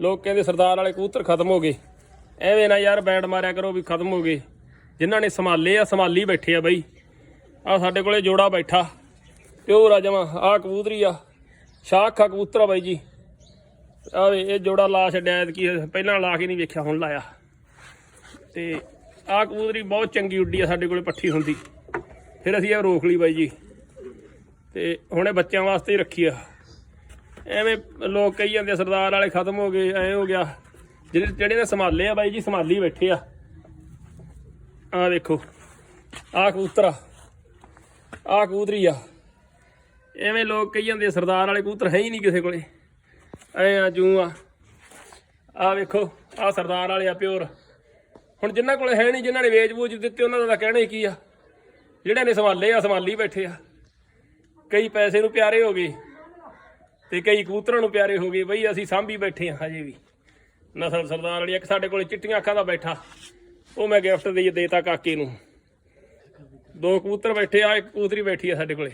ਲੋਕ ਕਹਿੰਦੇ ਸਰਦਾਰ ਵਾਲੇ ਕਬੂਤਰ ਖਤਮ ਹੋ ਗਏ। ਐਵੇਂ ਨਾ ਯਾਰ ਬੈਂਡ ਮਾਰਿਆ ਕਰੋ ਵੀ ਖਤਮ ਹੋ ਗਏ। ਜਿਨ੍ਹਾਂ ਨੇ ਸੰਭਾਲੇ ਆ, ਸੰਭਾਲੀ ਬੈਠੇ ਆ ਬਈ। ਆ ਸਾਡੇ ਕੋਲੇ ਜੋੜਾ ਬੈਠਾ। ਪਿਓਰ ਆ ਜਮਾ ਆ ਕਬੂਤਰੀ ਆ। ਸ਼ਾਖਾ ਕਬੂਤਰ ਆ ਬਾਈ ਜੀ। ਆ ਇਹ ਜੋੜਾ ਲਾ ਛੱਡਿਆ ਕੀ ਪਹਿਲਾਂ ਲਾ ਕੇ ਨਹੀਂ ਵੇਖਿਆ, ਹੁਣ ਲਾਇਆ। ਤੇ ਆ ਕਬੂਤਰੀ ਬਹੁਤ ਚੰਗੀ ਉੱਡੀ ਆ ਸਾਡੇ ਕੋਲੇ ਪੱਠੀ ਹੁੰਦੀ। ਫਿਰ ਅਸੀਂ ਇਹ ਰੋਕ ਲਈ ਬਾਈ ਜੀ। ਤੇ ਹੁਣੇ ਬੱਚਿਆਂ ਵਾਸਤੇ ਹੀ ਰੱਖੀ ਆ। ਐਵੇਂ ਲੋਕ ਕਹੀ ਜਾਂਦੇ ਸਰਦਾਰ ਵਾਲੇ ਖਤਮ ਹੋ ਗਏ, ਐ ਹੋ ਗਿਆ। ਜਿਹੜੇ ਜਿਹੜੇ ਨੇ ਸੰਭਾਲੇ ਆ ਬਾਈ ਜੀ, ਸੰਭਾਲੀ ਬੈਠੇ ਆ। ਆ ਦੇਖੋ ਆ ਕਬੂਤਰ ਆ। ਆ ਕਬੂਤਰੀ ਆ। ਐਵੇਂ ਲੋਕ ਕਹੀ ਜਾਂਦੇ ਸਰਦਾਰ ਵਾਲੇ ਕਬੂਤਰ ਹੈ ਹੀ ਨਹੀਂ ਕਿਸੇ ਕੋਲੇ। ਐ ਆ, ਜੂ ਆ। ਆ ਵੇਖੋ ਆ ਸਰਦਾਰ ਵਾਲੇ ਆ, ਪਿਓਰ। ਹੁਣ ਜਿਨ੍ਹਾਂ ਕੋਲੇ ਹੈ ਨਹੀਂ, ਜਿਨ੍ਹਾਂ ਨੇ ਵੇਚ ਬੂਝ ਦਿੱਤੇ, ਉਹਨਾਂ ਦਾ ਤਾਂ ਕਹਿਣਾ ਹੀ ਕੀ ਆ? ਜਿਹੜੇ ਨੇ ਸੰਭਾਲੇ ਆ, ਸੰਭਾਲੀ ਬੈਠੇ ਆ। ਕਈ ਪੈਸੇ ਨੂੰ ਪਿਆਰੇ ਹੋ ਗਏ। ਤੇ ਕਈ ਕਬੂਤਰਾਂ ਨੂੰ ਪਿਆਰੇ ਹੋ ਗਏ ਬਈ, ਅਸੀਂ ਸਾਂਭੀ ਬੈਠੇ ਹਾਂ ਹਜੇ ਵੀ। ਨਸਲ ਸਰਦਾਰ ਵਾਲੀ ਇੱਕ ਸਾਡੇ ਕੋਲੇ ਚਿੱਟੀਆਂ ਅੱਖਾਂ ਦਾ ਬੈਠਾ। ਉਹ ਮੈਂ ਗਿਫਟ ਦੇ ਦੇਤਾ ਕਾਕੇ ਨੂੰ। ਦੋ ਕਬੂਤਰ ਬੈਠੇ ਆ, ਇੱਕ ਕਬੂਤਰੀ ਬੈਠੀ ਆ ਸਾਡੇ ਕੋਲੇ।